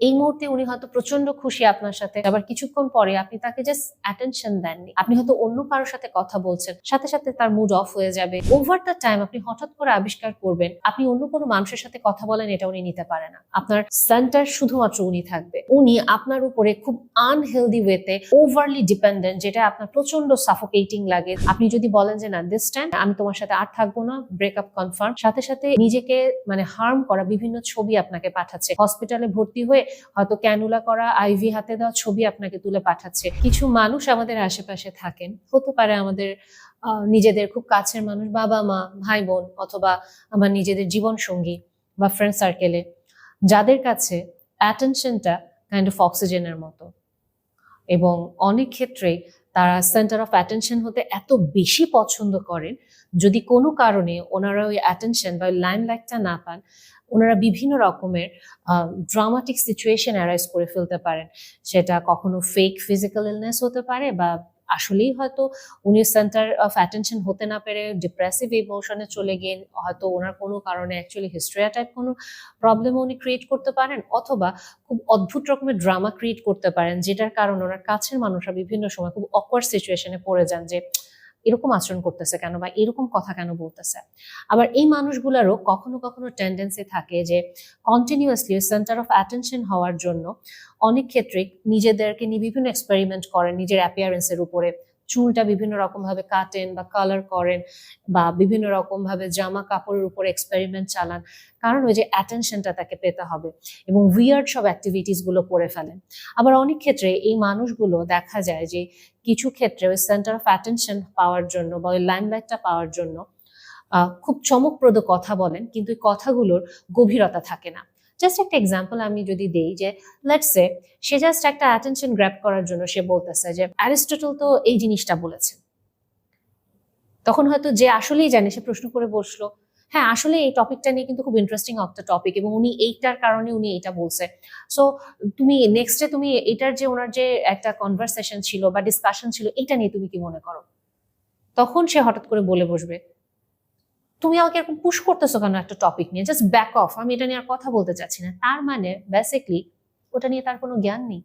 এই মুহূর্তে উনি হয়তো প্রচণ্ড খুশি আপনার সাথে। আবার কিছুক্ষণ পরে আপনি তাকে জাস্ট অ্যাটেনশন দেননি। আপনি হয়তো অন্য কারোর সাথে কথা বলছেন। সাথে সাথে তার মুড অফ হয়ে যাবে। ওভার দ্য টাইম আপনি হঠাৎ করে আবিষ্কার করবেন, আপনি অন্য কোনো মানুষের সাথে কথা বলেন, এটা উনি নিতে পারে না। আপনার সেন্টার শুধুমাত্র উনি থাকবে। উনি আপনার উপরে খুব আনহেলদি ওয়েতে ওভারলি ডিপেন্ডেন্ট যেটা আপনার প্রচণ্ড সাফোকেটিং লাগে। আপনি যদি বলেন যে, না দিস টাইম আমি তোমার সাথে আর থাকব না ব্রেকআপ কনফার্ম সাথে সাথে নিজেকে মানে হার্ম করা বিভিন্ন ছবি আপনাকে পাঠাচ্ছে। হসপিটালে ভর্তি হয়ে হয়তো ক্যানুলা করা আইভি হাতে দেওয়া ছবি আপনাকে তুলে পাঠাচ্ছে। কিছু মানুষ আমাদের আশেপাশে থাকেন, হতে পারে আমাদের নিজেদের খুব কাছের মানুষ, বাবা মা, ভাই বোন অথবা আমার নিজেদের জীবন সঙ্গী বা ফ্রেন্ড সার্কেলে যাদের কাছে অ্যাটেনশনটা কাইন্ড অফ অক্সিজেনের মতো। এবং অনেক ক্ষেত্রেই তারা সেন্টার অফ অ্যাটেনশন হতে এত বেশি পছন্দ করেন, যদি কোনো কারণে ওনারা ওই অ্যাটেনশন বা ওই লাইন লাইমলাইটটা না পান ওনারা বিভিন্ন রকমের ড্রামাটিক সিচুয়েশন অ্যারাইজ করে ফেলতে পারেন। সেটা কখনো ফেক ফিজিক্যাল ইলনেস হতে পারে বা আসলেই হয়তো উনি সেন্টার অফ অ্যাটেনশন হতে না পেরে ডিপ্রেসিভ ইমোশনে চলে গিয়ে হয়তো ওনার কোনো কারণে অ্যাকচুয়ালি হিস্ট্রিয়া টাইপ কোনো প্রবলেম উনি ক্রিয়েট করতে পারেন অথবা খুব অদ্ভুত রকমের ড্রামা ক্রিয়েট করতে পারেন যেটার কারণে ওনার কাছের মানুষরা বিভিন্ন সময় খুব অকওয়ার্ড সিচুয়েশনে পড়ে যান যে এরকম আচরণ করতেছে কেন বা এরকম কথা কেন বলতেছে? আবার এই মানুষগুলোরও কখনো কখনো টেন্ডেন্সি থাকে যে কন্টিনিউয়াসলি সেন্টার অফ অ্যাটেনশন হওয়ার জন্য অনেক ক্ষেত্রে নিজেদেরকে নিয়ে বিভিন্ন এক্সপেরিমেন্ট করেন নিজের অ্যাপিয়ারেন্সের উপরে। চুলটা বিভিন্ন রকম ভাবে কাটেন বা কালার করেন বা বিভিন্ন রকম ভাবে জামা কাপড়ের উপর এক্সপেরিমেন্ট চালান। কারণ ওই যে অ্যাটেনশনটা তাকে পেতে হবে এবং উইয়ার্ড সব অ্যাক্টিভিটিসগুলো করে ফেলেন। আবার অনেক ক্ষেত্রে এই মানুষগুলো দেখা যায় যে কিছু ক্ষেত্রে ওই সেন্টার অফ অ্যাটেনশন পাওয়ার জন্য বা ওই লাইমলাইটটা পাওয়ার জন্য খুব চমকপ্রদ কথা বলেন, কিন্তু এই কথাগুলোর গভীরতা থাকে না। জাস্ট একটা এক্সাম্পল আমি যদি দেই যে লেটস সে সে জাস্ট একটা অ্যাটেনশন গ্র্যাপ করার জন্য সে বলতেছে যে অ্যারিস্টটল তো এই জিনিসটা বলেছে। তখন হয়তো যে আসলেই জানে, সে প্রশ্ন করে বসল হ্যাঁ আসলে এই টপিকটা নিয়ে কিন্তু খুব ইন্টারেস্টিং একটা টপিক এবং উনি এইটার কারণে উনি এইটা বলছে। সো তুমি নেক্সটে তুমি এটার যে ওনার যে একটা কনভারসেশন ছিল বা ডিসকাশন ছিল এটা নিয়ে তুমি কি মনে করো? তখন সে হঠাৎ করে বলে বসবে তুমি আমাকে এরকম পুশ করতেছো কেন একটা টপিক নিয়ে? জাস্ট ব্যাক অফ আমি এটা নিয়ে আর কথা বলতে চাচ্ছি না। তার মানে বেসিকলি ওটা নিয়ে তার কোনো জ্ঞান নেই।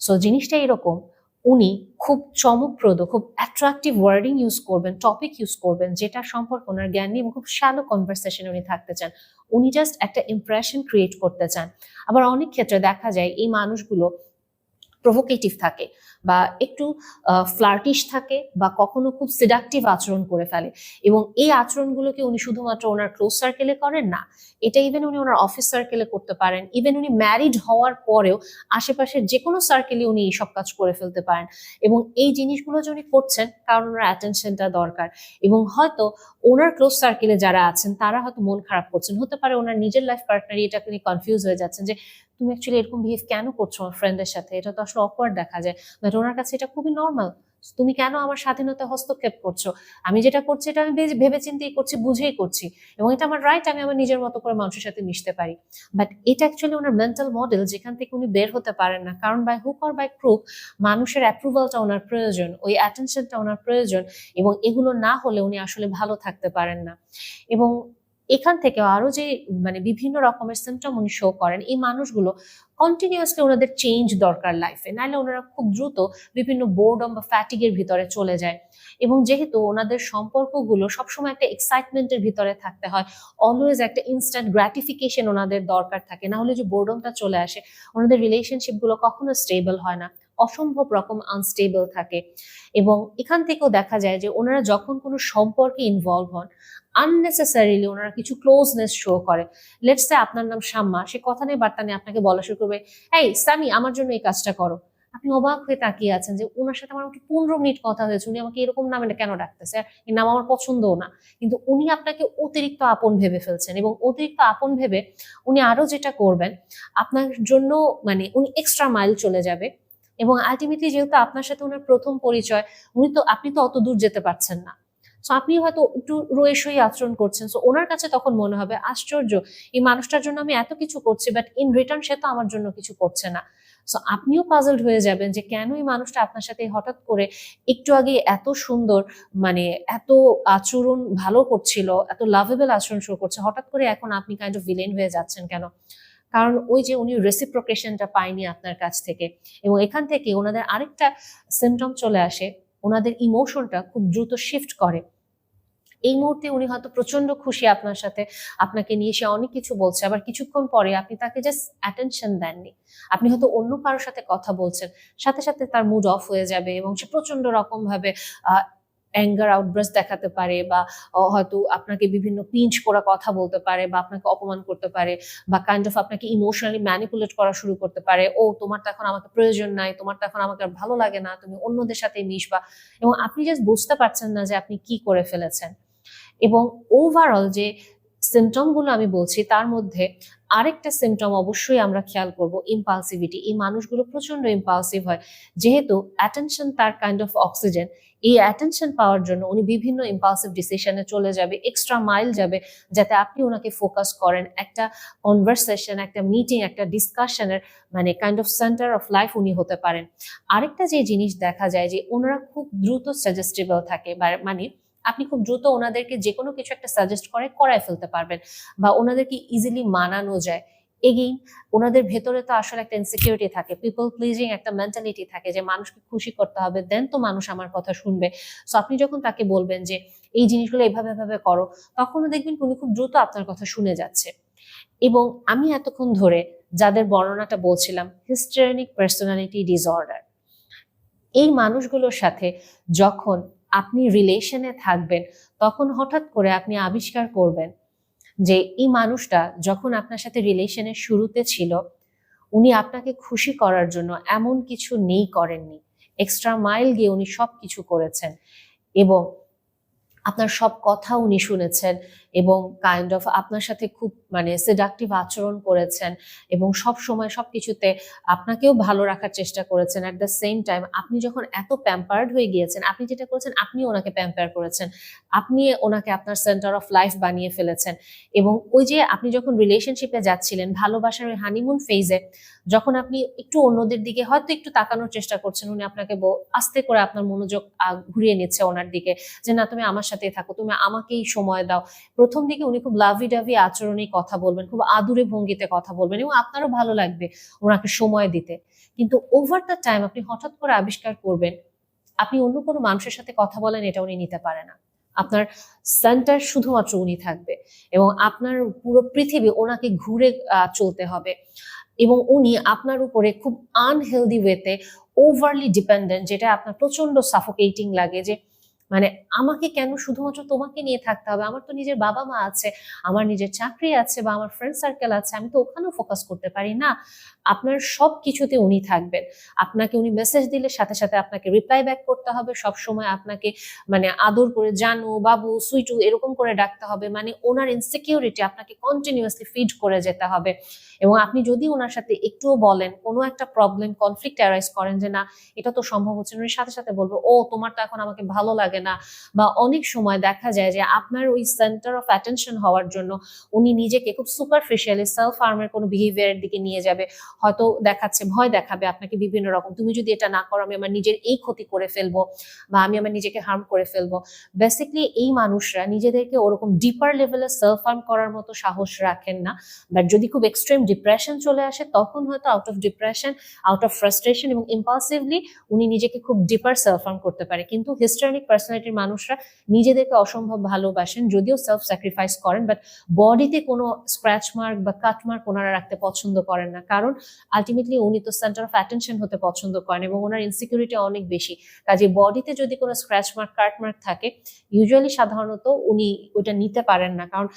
সো জিনিসটা এরকম, উনি খুব চমকপ্রদ, খুব অ্যাট্রাকটিভ ওয়ার্ডিং ইউজ করবেন টপিক ইউজ করবেন যেটা সম্পর্কে ওনার জ্ঞান নেই খুব শ্যালো কনভারসেশনে উনি থাকতে চান। উনি জাস্ট একটা ইমপ্রেশন ক্রিয়েট করতে চান। আবার অনেক ক্ষেত্রে দেখা যায়, এই মানুষগুলো প্রভোকেটিভ থাকে। বা একটু ফ্লার্টিশ থাকে বা কখনো খুব সিডাকটিভ আচরণ করে ফেলে। এবং এই আচরণগুলোকে উনি শুধুমাত্র ওনার ক্লোজ সার্কেলে করেন না, এটা ইভেন উনি ওনার অফিস সার্কেলে করতে পারেন। ইভেন উনি ম্যারিড হওয়ার পরেও আশেপাশের যে কোনো সার্কেলে উনি এইসব কাজ করে ফেলতে পারেন। এবং এই জিনিসগুলো যে উনি করছেন, কারণ ওনার অ্যাটেনশনটা দরকার। এবং হয়তো ওনার ক্লোজ সার্কেলে যারা আছেন, তারা হয়তো মন খারাপ করছেন। হতে পারে ওনার নিজের লাইফ পার্টনারই এটাকে নিয়ে কনফিউজ হয়ে যাচ্ছেন যে, তুমি অ্যাকচুয়ালি এরকম বিহেভ কেন করছ আমার ফ্রেন্ডের সাথে? এটা তো আসলে অকওয়ার্ড দেখা যায়। ওনার কাছে এটা খুবই নর্মাল তুমি কেন আমার স্বাধীনতা হস্তক্ষেপ করছ? আমি যেটা করছি, এটা আমি ভেবে- চিন্তেই করছি, বুঝেই করছি। এবং এটা আমার রাইট আমি আমার নিজের মতো করে মানুষের সাথে মিশতে পারি। বাট এটা অ্যাকচুয়ালি ওনার মেন্টাল মডেল যেখান থেকে উনি বের হতে পারেন না। কারণ বাই হুক আর বাই ক্রুক মানুষের অ্যাপ্রুভালটা ওনার প্রয়োজন, ওই অ্যাটেনশনটা ওনার প্রয়োজন, এবং এগুলো না হলে উনি আসলে ভালো থাকতে পারেন না। এবং এখান থেকে আরও যে মানে বিভিন্ন রকমের সিমটম উনি শো করেন, এই মানুষগুলো কন্টিনিউয়াসলি ওনাদের চেঞ্জ দরকার লাইফে নাহলে ওনারা খুব দ্রুত বিভিন্ন বোর্ডম বা ফ্যাটিগের ভিতরে চলে যায়। এবং যেহেতু ওনাদের সম্পর্কগুলো সবসময় একটা এক্সাইটমেন্টের ভিতরে থাকতে হয় অলওয়েজ একটা ইনস্ট্যান্ট গ্র্যাটিফিকেশন ওনাদের দরকার থাকে। না হলে যে বোর্ডমটা চলে আসে, ওনাদের রিলেশনশিপগুলো কখনো স্টেবল হয় না। অসম্ভব রকম আনস্টেবল থাকে। এবং এখান থেকেও দেখা যায় যে, ওনারা যখন কোনো সম্পর্কে ইনভলভ হন আননেসেসারিলি ওনারা কিছু ক্লোজনেস শো করে। লেটস সে আপনার নাম শাম্মা সে কথা নেই বার্তা নিয়ে আপনাকে বলা শুরু করবে, এই, সামি, আমার জন্য এই কাজটা করো। আপনি অবাক হয়ে তাকিয়ে আছেন যে ওনার সাথে আমার পনেরো মিনিট কথা হয়েছে, উনি আমাকে এরকম নামে কেন ডাকতেছে? এই নাম আমার পছন্দও না। কিন্তু উনি আপনাকে অতিরিক্ত আপন ভেবে ফেলছেন এবং অতিরিক্ত আপন ভেবে উনি আরও যেটা করবেন, আপনার জন্য মানে উনি এক্সট্রা মাইল চলে যাবে এবং আলটিমেটলি যেহেতু আপনার সাথে ওনার প্রথম পরিচয়, উনি তো, আপনি তো অত দূর যেতে পারছেন না। সো আপনি হয়তো একটু রয়ে রয়েসই আচরণ করছেন। সো ওনার কাছে তখন মনে হবে, আশ্চর্য, এই মানুষটার জন্য আমি এত কিছু করছি বাট ইন রিটার্ন সে তো আমার জন্য কিছু করছে না। সো আপনিও পাজলড হয়ে যাবেন যে কেন এই মানুষটা আপনার সাথে হঠাৎ করে একটু আগে এত সুন্দর মানে এত আচরণ ভালো করছিল, এত লাভেবল আচরণ শুরু করছে, হঠাৎ করে এখন আপনি কাইন্ড অফ ভিলেন হয়ে যাচ্ছেন কেন? কারণ ওই যে উনি রেসিপ্রোকেশনটা পায়নি আপনার কাছ থেকে এবং এখান থেকে ওনাদের আরেকটা সিমটম চলে আসে। ওনাদের ইমোশনটা খুব দ্রুত শিফট করে। এই মুহূর্তে উনি হয়তো প্রচণ্ড খুশি আপনার সাথে, আপনাকে নিয়ে সে অনেক কিছু বলছে, আবার কিছুক্ষণ পরে আপনি তাকে জাস্ট অ্যাটেনশন দেননি। আপনি হয়তো অন্য কারোর সাথে কথা বলছেন, সাথে সাথে তার মুড অফ হয়ে যাবে এবং সে প্রচণ্ড রকম ভাবে অ্যাঙ্গার আউটব্রাস্ট দেখাতে পারে বা হয়তো আপনাকে বিভিন্ন পিঞ্চ করা কথা বলতে পারে বা আপনাকে অপমান করতে পারে বা কাইন্ড অফ আপনাকে ইমোশনালি ম্যানিপুলেট করা শুরু করতে পারে। ও, তোমার তো এখন আমাকে প্রয়োজন নাই, তোমার তো এখন আমাকে ভালো লাগে না, তুমি অন্যদের সাথে মিশবা। এবং আপনি জাস্ট বুঝতে পারছেন না যে আপনি কি করে ফেলেছেন। এবং ওভারঅল যে সিমটমগুলো আমি বলছি, তার মধ্যে আরেকটা সিমটম অবশ্যই আমরা খেয়াল করব ইম্পালসিভিটি এই মানুষগুলো প্রচণ্ড ইম্পালসিভ হয়। যেহেতু অ্যাটেনশন তার কাইন্ড অফ অক্সিজেন এই অ্যাটেনশন পাওয়ার জন্য উনি বিভিন্ন ইম্পালসিভ ডিসিশনে চলে যাবে এক্সট্রা মাইল যাবে, যাতে আপনি ওনাকে ফোকাস করেন। একটা কনভারসেশন একটা মিটিং একটা ডিসকাশনের মানে kind of centre of life উনি হতে পারেন। আরেকটা যে জিনিস দেখা যায় যে ওনারা খুব দ্রুত সাজেস্টেবল থাকে মানে আপনি খুব দ্রুত ওনাদেরকে যে কোনো কিছু একটা সাজেস্ট করে করায় ফেলতে পারবেন বা ওনাদেরকে ইজিলি মানানো যায়। এগেইন ওনাদের ভেতরে তো আসলে একটা ইনসিকিউরিটি থাকে পিপল প্লিজিং একটা মেন্টালিটি থাকে যে মানুষকে খুশি করতে হবে দেন তো মানুষ আমার কথা শুনবে। সো আপনি যখন তাকে বলবেন যে এই জিনিসগুলো এভাবে এভাবে করো, তখনও দেখবেন উনি খুব দ্রুত আপনার কথা শুনে যাচ্ছে। এবং আমি এতক্ষণ ধরে যাদের বর্ণনাটা বলছিলাম হিস্টেরিক পার্সোনালিটি ডিসঅর্ডার এই মানুষগুলোর সাথে যখন আপনি রিলেশনে থাকবেন, তখন হঠাৎ করে আপনি আবিষ্কার করবেন যে এই মানুষটা যখন আপনার সাথে রিলেশনের শুরুতে ছিল, উনি আপনাকে খুশি করার জন্য এমন কিছু নেই করেননি। এক্সট্রা মাইল গিয়ে উনি সব কিছু করেছেন এবং আপনার সব কথা উনি শুনেছেন। এবং কাইন্ড অফ আপনার সাথে খুব মানে সেডাকটিভ আচরণ করেছেন এবং সব সময় সব কিছুতে আপনাকেও ভালো রাখার চেষ্টা করেছেন। অ্যাট দ্য সেম টাইম আপনি যখন এত প্যাম্পার্ড হয়ে গিয়েছেন, আপনি যেটা করেছেন, আপনি ওনাকে প্যাম্পার করেছেন। আপনি ওনাকে আপনার সেন্টার অফ লাইফ বানিয়ে ফেলেছেন। এবং ওই যে আপনি যখন রিলেশনশিপে যাচ্ছিলেন, ভালোবাসার ওই হানিমুন ফেজে যখন আপনি একটু অন্যদের দিকে হয়তো একটু তাকানোর চেষ্টা করছেন, উনি আপনাকে আস্তে করে আপনার মনোযোগ ঘুরিয়ে নিচ্ছে ওনার দিকে যে, না, তুমি আমার সাথেই থাকো, তুমি আমাকেই সময় দাও। প্রথম দিকে উনি খুব লাভি ডাভি আচরণে কথা বলবেন, খুব আদুরে ভঙ্গিতে কথা বলবেন এবং আপনারও ভালো লাগবে ওনাকে সময় দিতে। কিন্তু ওভার দ্য টাইম আপনি হঠাৎ করে আবিষ্কার করবেন, আপনি অন্য কোনো মানুষের সাথে কথা বলেন এটা উনি নিতে পারে না। আপনার সেন্টার শুধুমাত্র উনি থাকবে এবং আপনার পুরো পৃথিবী ওনাকে ঘুরে চলতে হবে এবং উনি আপনার উপরে খুব আনহেলদি ওয়েতে ওভারলি ডিপেন্ডেন্ট যেটা আপনার প্রচণ্ড সাফোকেটিং লাগে যে মানে আমাকে কেন শুধুমাত্র তোমাকে নিয়ে থাকতে হবে? আমার তো নিজের বাবা মা আছে, আমার নিজের চাকরি আছে বা আমার ফ্রেন্ড সার্কেল আছে, আমি তো ওখানেও ফোকাস করতে পারি না। আপনার সব কিছুতে উনি থাকবেন। আপনাকে উনি মেসেজ দিলে সাথে সাথে আপনাকে রিপ্লাই ব্যাক করতে হবে। সব সময় আপনাকে মানে আদর করে জানু, বাবু, সুইটু এরকম করে ডাকতে হবে। মানে ওনার ইনসিকিউরিটি আপনাকে কন্টিনিউয়াসলি ফিড করে যেতে হবে। এবং আপনি যদি ওনার সাথে একটুও বলেন, কোনো একটা প্রবলেম কনফ্লিক্ট অ্যারাইজ করেন যে না, এটা তো সম্ভব হচ্ছে না সাথে সাথে বলব, ও, তোমার তো এখন আমাকে ভালো লাগে না। বা অনেক সময় দেখা যায় যে আপনার ওই সেন্টার অফ অ্যাটেনশন হওয়ার জন্য উনি নিজেকে খুব সুপারফিশিয়ালি সেলফ হার্মের কোনো বিহেভিয়ারের দিকে নিয়ে যাবে। হয়তো দেখাচ্ছে, ভয় দেখাবে আপনাকে বিভিন্ন রকম। তুমি যদি এটা না করো, আমি আমার নিজের এই ক্ষতি করে ফেলব বা আমি আমার নিজেকে হার্ম করে ফেলব। বেসিকলি এই মানুষরা নিজেদেরকে ওরকম ডিপার লেভেলে সেলফ হার্ম করার মতো সাহস রাখেন না। বাট যদি খুব এক্সট্রিম ডিপ্রেশন চলে আসে, তখন হয়তো out of depression out of frustration এবং ইম্পালসিভলি উনি নিজেকে খুব ডিপার সেলফ হার্ম করতে পারে। কিন্তু হিস্টোরিক পার্সোনালিটির মানুষরা নিজেদেরকে অসম্ভব ভালোবাসেন, যদিও সেলফ স্যাক্রিফাইস করেন বাট বডিতে কোনো স্ক্র্যাচ মার্ক বা কাট মার্ক ওনারা রাখতে পছন্দ করেন না। কারণ আলটিমেটলি উনি তো সেন্টার অফ অ্যাটেনশন হতে পছন্দ করেন এবং ওনার ইনসিকিউরিটি অনেক বেশি। কাজে বডিতে যদি কোনো স্ক্র্যাচ মার্ক কাট মার্ক থাকে ইউজুয়ালি সাধারণত উনি ওটা নিতে পারেন না। কারণ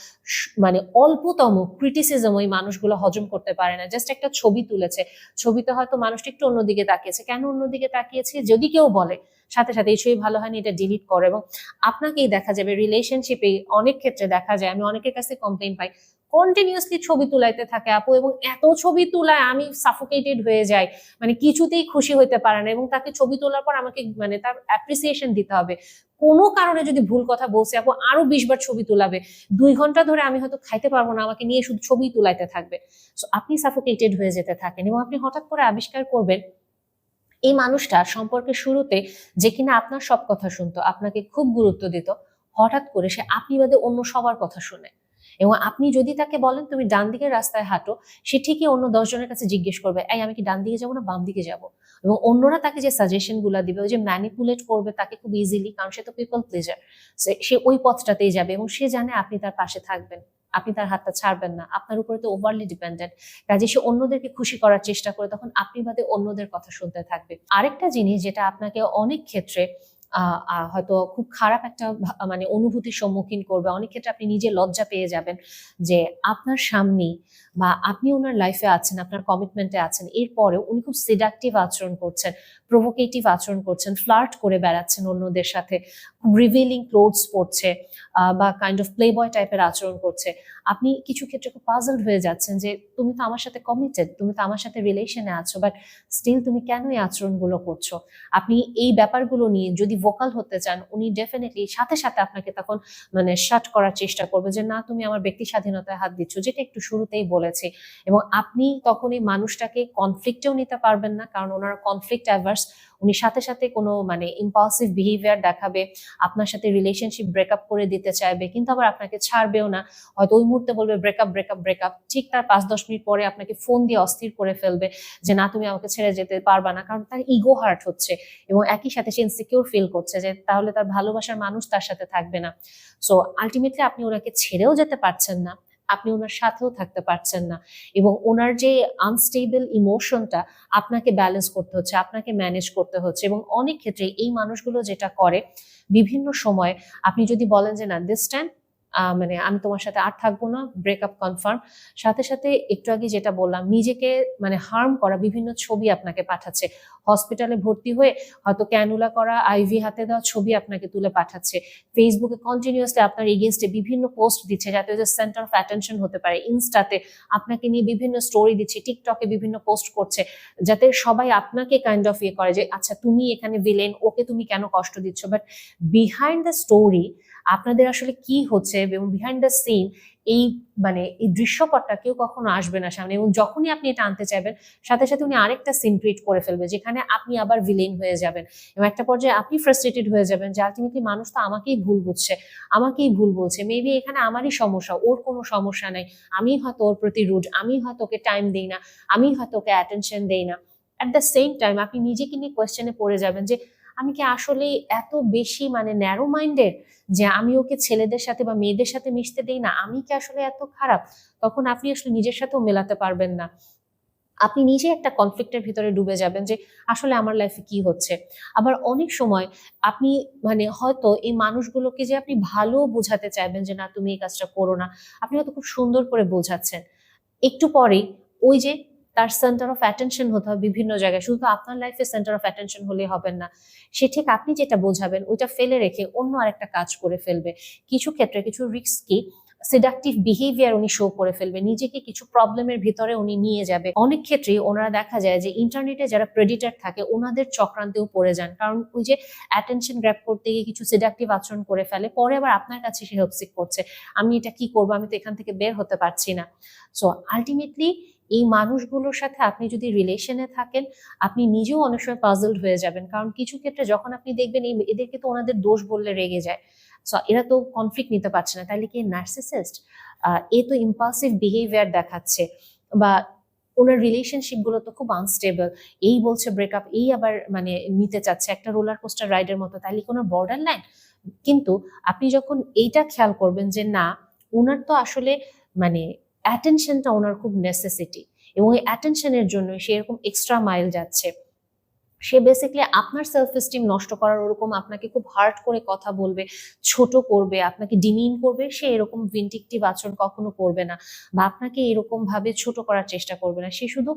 মানে অল্পতম ক্রিটিসিজম ওই মানুষগুলো হজম করতে পারে না। জাস্ট একটা ছবি তুলেছে। ছবিতে হয়তো মানুষটা একটু অন্যদিকে তাকিয়েছে। কেন অন্যদিকে তাকিয়েছে? যদি কেউ বলে সাথে সাথে ছবি ভালো হয়নি, এটা ডিলিট করে। এবং আপনাকেই দেখা যাবে রিলেশনশিপে অনেক ক্ষেত্রে দেখা যায়, আমি অনেকের কাছে কমপ্লেন পাই কন্টিনিউসলি ছবি তুলাইতে থাকে আপু, এবং এত ছবি তুলায় আমি সাফোকেটেড হয়ে যাই। মানে কিছুতেই খুশি হইতে পারে না, এবং তাকে ছবি তোলার পর আমাকে মানে তার অ্যাপ্রিসিয়েশন দিতে হবে। কোনো কারণে যদি ভুল কথা বলছে আপু, আরও বিশ বার ছবি তুলাবে। দুই ঘণ্টা ধরে আমি হয়তো খাইতে পারব না, আমাকে নিয়ে শুধু ছবি তুলাইতে থাকবে। সো আপনি সাফোকেটেড হয়ে যেতে থাকেন, এবং আপনি হঠাৎ করে আবিষ্কার করবেন এই মানুষটা সম্পর্কের শুরুতে যে কিনা আপনার সব কথা শুনতো, আপনাকে খুব গুরুত্ব দিত, হঠাৎ করে সে আপনি বাদে অন্য সবার কথা শুনে। এবং আপনি যদি তাকে বলেন, তুমি ডান দিকের রাস্তায় হাঁটো সে ঠিকই অন্য দশজনের কাছে জিজ্ঞেস করবে, এই, আমি কি ডান দিকে যাব না বাম দিকে যাব? এবং অন্যরা তাকে যে সাজেশনগুলা দিবে যে ম্যানিপুলেট করবে তাকে খুব ইজিলি কারণ সে তো পিপল প্লেজার সে ওই পথটাতেই যাবে এবং সে জানে আপনি তার পাশে থাকবেন। আপনি তার হাতটা ছাড়বেন না। আপনার উপরে তো ওভারলি ডিপেন্ডেন্ট কাজে সে অন্যদেরকে খুশি করার চেষ্টা করে তখন আপনি বাদে অন্যদের কথা শুনতে থাকবে আরেকটা জিনিস যেটা আপনাকে অনেক ক্ষেত্রে হয়তো খুব খারাপ একটা মানে অনুভূতির সম্মুখীন করবে। অনেক ক্ষেত্রে আপনি নিজে লজ্জা পেয়ে যাবেন যে আপনার সামনে বা আপনি ওনার লাইফে আছেন, আপনার কমিটমেন্টে আছেন, এরপরেও উনি খুব সিডাকটিভ আচরণ করছেন প্রভোকেটিভ আচরণ করছেন ফ্লার্ট করে বেড়াচ্ছেন অন্যদের সাথে রিভিলিং ক্লোথস পরছে বা কাইন্ড অফ প্লে বয় টাইপের আচরণ করছে। আপনি কিছু ক্ষেত্রে খুব পাজলড হয়ে যাচ্ছেন যে, তুমি তো আমার সাথে কমিটেড তুমি তো আমার সাথে রিলেশনে আছো বাট স্টিল তুমি কেন এই আচরণগুলো করছ? আপনি এই ব্যাপারগুলো নিয়ে যদি ভোকাল হতে চান, উনি ডেফিনেটলি সাথে সাথে আপনাকে তখন মানে শাট করার চেষ্টা করবে যে, না, তুমি আমার ব্যক্তি স্বাধীনতায় হাত দিচ্ছ। যেটা একটু শুরুতেই বলেছি। এবং আপনি তখন এই মানুষটাকে কনফ্লিক্টেও নিতে পারবেন না, কারণ ওনার কনফ্লিক্ট অ্যাভার্স উনি সাথে সাথে কোনো মানে ইম্পালসিভ বিহেভিয়ার দেখাবে, আপনার সাথে রিলেশনশিপ ব্রেকআপ করে দিতে চাইবে, কিন্তু আবার আপনাকে ছাড়বেও না। হয়তো ওই মুহূর্তে বলবে ব্রেকআপ ব্রেকআপ ব্রেকআপ ঠিক তার পাঁচ, দশ মিনিট পরে আপনাকে ফোন দিয়ে অস্থির করে ফেলবে যে, না, তুমি আমাকে ছেড়ে যেতে পারবা না। কারণ তার ইগো হার্ট হচ্ছে এবং একই সাথে সে ইনসিকিউর ফিল করছে যে, তাহলে তার ভালোবাসার মানুষ তার সাথে থাকবে না। সো আলটিমেটলি আপনি ওনাকে ছেড়েও যেতে পারছেন না। আপনি ওনার সাথেও থাকতে পারছেন না। এবং ওনার যে আনস্টেবল ইমোশনটা আপনাকে ব্যালেন্স করতে হচ্ছে, আপনাকে ম্যানেজ করতে হচ্ছে এবং অনেক ক্ষেত্রে এই মানুষগুলো যেটা করে, বিভিন্ন সময় আপনি যদি বলেন যে না দিস টাইম মানে আমি তোমার সাথে আর থাকব না ব্রেকআপ কনফার্ম সাথে সাথে একটু আগে যেটা বললাম, নিজেকে মানে হার্ম করা বিভিন্ন ছবি আপনাকে পাঠাচ্ছে। হসপিটালে ভর্তি হয়ে হয়তো ক্যানুলা করা আইভি হাতে দেওয়া ছবি আপনাকে তুলে পাঠাচ্ছে। ফেসবুকে কন্টিনিউয়াসলি আপনার এগেনস্টে বিভিন্ন পোস্ট দিচ্ছে, যাতে যে সেন্টার অফ অ্যাটেনশন হতে পারে। ইনস্টাতে আপনাকে নিয়ে বিভিন্ন স্টোরি দিচ্ছে টিকটকে বিভিন্ন পোস্ট করছে, যাতে সবাই আপনাকে কাইন্ড অফ ইয়ে করে যে আচ্ছা তুমি এখানে ভিলেন ওকে তুমি কেন কষ্ট দিচ্ছ? বাট বিহাইন্ড দ্য স্টোরি আপনাদের আসলে কি হচ্ছে এবং বিহাইন্ড দ্য সিন এই মানে এই দৃশ্যপটটা কেউ কখনো আসবে না সামনে এবং যখনই আপনি এটা আনতে চাইবেন, সাথে সাথে উনি আরেকটা সিন ক্রিয়েট করে ফেলবে যেখানে আপনি আবার ভিলেন হয়ে যাবেন এবং একটা পর্যায়ে আপনি ফ্রাস্ট্রেটেড হয়ে যাবেন যে আলটিমেটলি মানুষ তো আমাকেই ভুল বুঝছে, আমাকেই ভুল বলছে। মেবি এখানে আমারই সমস্যা, ওর কোনো সমস্যা নাই। আমি হয়তো ওর প্রতি রুড আমি হয়তো ওকে টাইম দিই না, আমি হয়তো ওকে অ্যাটেনশন দেই না। অ্যাট দ্য সেম টাইম আপনি নিজেকে নিয়ে কোয়েশ্চেনে পড়ে যাবেন যে আমি কি আসলে এত বেশি মানে ন্যারো মাইন্ডেড যে আমি ওকে ছেলেদের সাথে বা মেয়েদের সাথে মিশতে দেই না? আমি কি আসলে এত খারাপ? তখন আপনি আসলে নিজের সাথেও মেলাতে পারবেন না। আপনি নিজে একটা কনফ্লিক্টের ভিতরে ডুবে যাবেন যে আসলে আমার লাইফে কি হচ্ছে? আবার অনেক সময় আপনি মানে হয়তো এই মানুষগুলোকে যে আপনি ভালো বোঝাতে চাইবেন যে, না, তুমি এই কাজটা করো না। আপনি হয়তো খুব সুন্দর করে বোঝাচ্ছেন। একটু পরেই ওই যে তার সেন্টার অফ অ্যাটেনশন হতে হবে বিভিন্ন জায়গায়। শুধু আপনার লাইফে সেন্টার অফ অ্যাটেনশন হলে হবেন না। সে ঠিক আপনি যেটা বোঝাবেন, ওইটা ফেলে রেখে অন্য আরেকটা কাজ করে ফেলবে। কিছু ক্ষেত্রে কিছু রিস্ক কি সিডাকটিভ বিহেভিয়ার উনি শো করে ফেলবে। নিজেকে কিছু প্রবলেমের ভিতরে উনি নিয়ে যাবে। অনেক ক্ষেত্রেই ওনারা দেখা যায় যে ইন্টারনেটে যারা প্রেডিটার থাকে, ওনাদের চক্রান্তেও পড়ে যান। কারণ ওই যে অ্যাটেনশন গ্র্যাপ করতে গিয়ে কিছু সিডাকটিভ আচরণ করে ফেলে, পরে আবার আপনার কাছে সে হেল্প করছে, আমি এটা কি করব? আমি তো এখান থেকে বের হতে পারছি না। সো আলটিমেটলি এই মানুষগুলোর সাথে আপনি যদি রিলেশনে থাকেন, আপনি নিজেও অনেক সময় পাজলড হয়ে যাবেন। কারণ কিছু ক্ষেত্রে যখন আপনি দেখবেন, এই এদেরকে তো ওনাদের দোষ বললে রেগে যায়। সো এরা তো কনফ্লিক্ট নিতে পারছে না। তাহলে কি নার্সিসিস্ট এ তো ইম্পালসিভ বিহেভিয়ার দেখাচ্ছে বা ওনার রিলেশনশিপগুলো তো খুব আনস্টেবল এই বলছে ব্রেকআপ এই আবার মানে নিতে চাচ্ছে। একটা রোলার কোস্টার রাইডের মতো। তাহলে কোনো বর্ডার লাইন কিন্তু আপনি যখন এইটা খেয়াল করবেন যে না, ওনার তো আসলে মানে অ্যাটেনশনটা ওনার খুব নেসেসিটি এবং এই অ্যাটেনশনের জন্য সে এরকম এক্সট্রা মাইল যাচ্ছে। সে বেসিক্যালি আপনার সেলফ এস্টিম নষ্ট করার ওরকম আপনাকে খুব হার্ট করে কথা বলবে, ছোট করবে, আপনাকে ডিমিন করবে, সে এরকম ভিন্টিকটিভ আচরণ কখনো করবে না বা আপনাকে এরকম ভাবে ছোট করার চেষ্টা করবে না। সে শুধু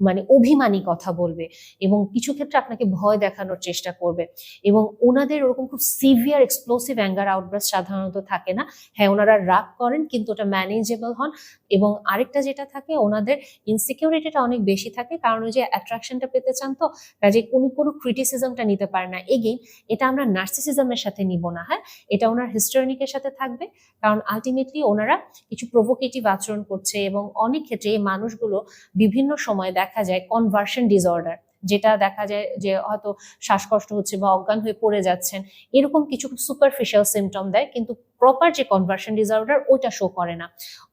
মানে অভিমানী কথা বলবে এবং কিছু ক্ষেত্রে আপনাকে ভয় দেখানোর চেষ্টা করবে। এবং ওনাদের ওরকম খুব সিভিয়ার এক্সপ্লোসিভ অ্যাঙ্গার আউটব্রাস্ট সাধারণত থাকে না। হ্যাঁ ওনারা রাগ করেন কিন্তু ওটা ম্যানেজেবল হন। এবং আরেকটা যেটা থাকে, ওনাদের ইনসিকিউরিটিটা অনেক বেশি থাকে। কারণ ওই যে অ্যাট্রাকশনটা পেতে চান তো, কাজে কোনো কোনো ক্রিটিসিজমটা নিতে পারে না। এগেইন এটা আমরা নার্সিসিজমের সাথে নিব না হ্যাঁ? এটা ওনার হিস্টোরিনিকের সাথে থাকবে। কারণ আলটিমেটলি ওনারা কিছু প্রভোকেটিভ আচরণ করছে এবং অনেক ক্ষেত্রে এই মানুষগুলো বিভিন্ন সময় দেখা যায় কনভার্সন ডিসঅর্ডার যেটা দেখা যায় যে হয়তো শ্বাসকষ্ট হচ্ছে বা অজ্ঞান হয়ে পড়ে যাচ্ছেন, এরকম কিছু সুপারফিশিয়াল সিমটম দেয়, কিন্তু প্রপার যে কনভার্সন ডিসঅর্ডার ওইটা শো করে না।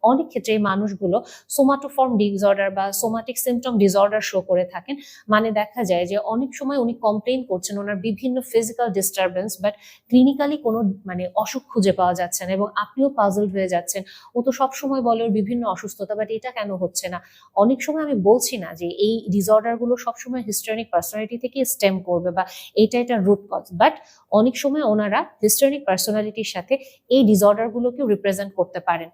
অনেক ক্ষেত্রে এই মানুষগুলো সোমাটোফর্ম ডিসঅর্ডার বা সোমাটিক সিমটম ডিসঅর্ডার শো করে থাকেন। মানে দেখা যায় যে অনেক সময় উনি কমপ্লেন করছেন ওনার বিভিন্ন ফিজিক্যাল ডিস্টারবেন্স বাট ক্লিনিক্যালি কোনো মানে অসুখ খুঁজে পাওয়া যাচ্ছে না এবং আপনিও পাজলড হয়ে যাচ্ছেন। ও তো সবসময় বলে ওর বিভিন্ন অসুস্থতা বাট এটা কেন হচ্ছে না? অনেক সময় আমি বলছি না যে এই ডিসঅর্ডারগুলো সবসময় হিস্টোরিক পার্সোনালিটি থেকে স্টেম করবে বা এটা এটা রুট কজ বাট অনেক সময় ওনারা হিস্টোরিক পার্সোনালিটির সাথে এই ডিসঅর্ডার গুলোকেও রিপ্রেজেন্ট করতে পারেন।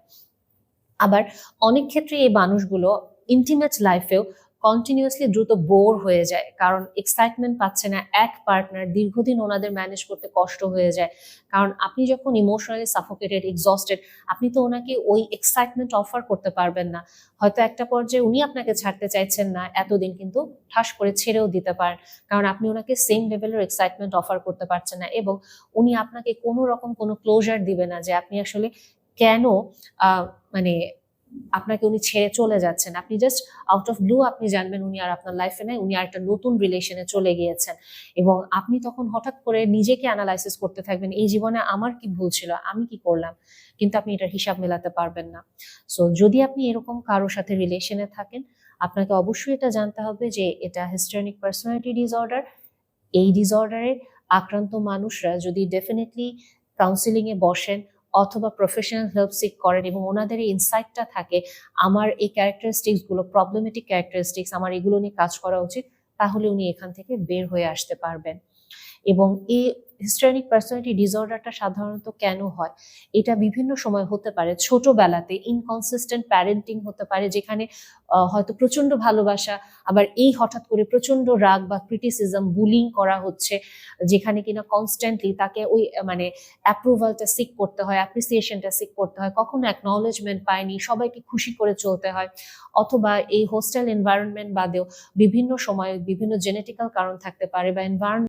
আবার অনেক ক্ষেত্রে এই মানুষগুলো ইন্টিমেট লাইফেও কন্টিনিউয়াসলি দ্রুত বোর হয়ে যায়। কারণ এক্সাইটমেন্ট পাচ্ছে না, এক পার্টনার দীর্ঘদিন ওনাদের ম্যানেজ করতে কষ্ট হয়ে যায়। কারণ আপনি যখন ইমোশনালি সাফোকেটেড এক্সস্টেড আপনি তো ওনাকে ওই এক্সাইটমেন্ট অফার করতে পারবেন না। হয়তো একটা পর্যায়ে উনি আপনাকে ছাড়তে চাইছেন না, এতদিন কিন্তু ঠাস করে ছেড়েও দিতে পারেন কারণ আপনি ওনাকে সেম লেভেলের এক্সাইটমেন্ট অফার করতে পারছেন না এবং উনি আপনাকে কোনো রকম কোনো ক্লোজার দিবে না যে আপনি আসলে কেন মানে আপনাকে উনি ছেড়ে চলে যাচ্ছেন। আপনি জাস্ট আউট অফ ব্লু আপনি জানবেন উনি আর আপনার লাইফে নাই, উনি আর একটা নতুন রিলেশনে চলে গিয়েছেন। এবং আপনি তখন হঠাৎ করে নিজেকে অ্যানালাইসিস করতে থাকবেন, এই জীবনে আমার কি ভুল ছিল, আমি কি করলাম? কিন্তু আপনি এটার হিসাব মেলাতে পারবেন না। সো যদি আপনি এরকম কারোর সাথে রিলেশনে থাকেন, আপনাকে অবশ্যই এটা জানতে হবে যে এটা হিস্টোনিক পার্সোনালিটি ডিসঅর্ডার এই ডিসঅর্ডারে আক্রান্ত মানুষরা যদি ডেফিনেটলি কাউন্সিলিংয়ে বসেন অথবা প্রফেশনাল হেল্প সিক করেন এবং ওনাদের এই ইনসাইটটা থাকে, আমার এই ক্যারেক্টারিস্টিক্সগুলো প্রবলেমেটিক ক্যারেক্টারিস্টিক্স আমার এগুলো নিয়ে কাজ করা উচিত, তাহলে উনি এখান থেকে বের হয়ে আসতে পারবেন। এবং এই হিস্টোরিক পার্সোনালিটি ডিসঅর্ডারটা সাধারণত কেন হয়? এটা বিভিন্ন সময় হতে পারে। ছোটবেলাতে ইনকনসিস্টেন্ট প্যারেন্টিং হতে পারে, যেখানে হয়তো প্রচণ্ড ভালোবাসা, আবার এই হঠাৎ করে প্রচণ্ড রাগ বা ক্রিটিসিজম বুলিং করা হচ্ছে, যেখানে কিনা কনস্ট্যান্টলি তাকে ওই মানে অ্যাপ্রুভালটা সিক করতে হয় অ্যাপ্রিসিয়েশনটা সিক করতে হয়। কখনো অ্যাকনলেজমেন্ট পায়নি, সবাইকে খুশি করে চলতে হয়, অথবা এই হোস্টেল এনভায়রনমেন্ট বাদেও বিভিন্ন সময় বিভিন্ন জেনেটিক্যাল কারণ থাকতে পারে বা এনভায়রনমেন্ট